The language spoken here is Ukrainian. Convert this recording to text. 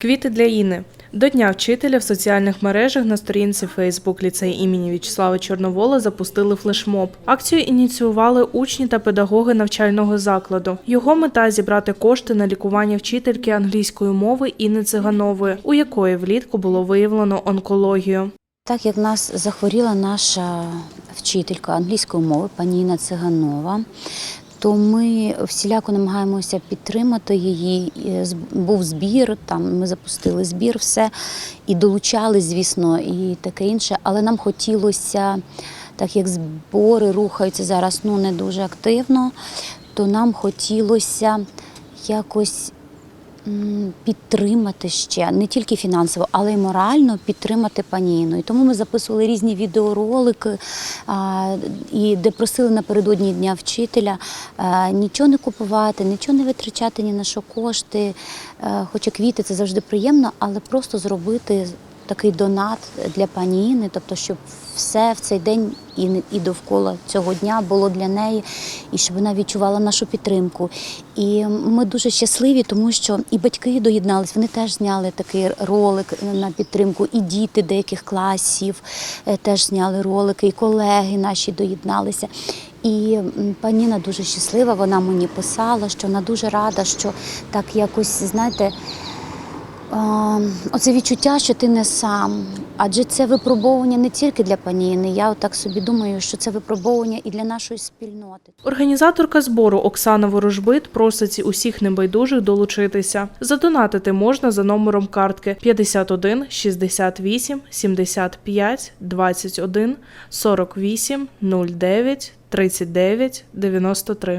Квіти для Іни. До Дня вчителя в соціальних мережах на сторінці Фейсбук ліцей імені В'ячеслава Чорновола запустили флешмоб. Акцію ініціювали учні та педагоги навчального закладу. Його мета зібрати кошти на лікування вчительки англійської мови Інни Циганової, у якої влітку було виявлено онкологію. Так як нас захворіла наша вчителька англійської мови, пані Інна Циганова, то ми всіляко намагаємося підтримати її. Був збір, там ми запустили збір, все і долучали, звісно, і таке інше. Але нам хотілося, так як збори рухаються зараз ну не дуже активно, то нам хотілося якось підтримати ще не тільки фінансово, але й морально підтримати паніну. І тому ми записували різні відеоролики, і де просили напередодні дня вчителя нічого не купувати, нічого не витрачати ні на що кошти. Е, Хоча квіти це завжди приємно, але просто зробити. Такий донат для пані Інни, тобто, щоб все в цей день і, і довкола цього дня було для неї, і щоб вона відчувала нашу підтримку. І ми дуже щасливі, тому що і батьки доєднались, вони теж зняли такий ролик на підтримку, і діти деяких класів е, теж зняли ролики, і колеги наші доєдналися. І м, пані Інна дуже щаслива, вона мені писала, що вона дуже рада, що так якось, знаєте, Оце відчуття, що ти не сам. Адже це випробовування не тільки для пані Інни. Я так собі думаю, що це випробовування і для нашої спільноти. Організаторка збору Оксана Ворожбит просить усіх небайдужих долучитися. Задонатити можна за номером картки 51 68 75 21 48 09 39 93.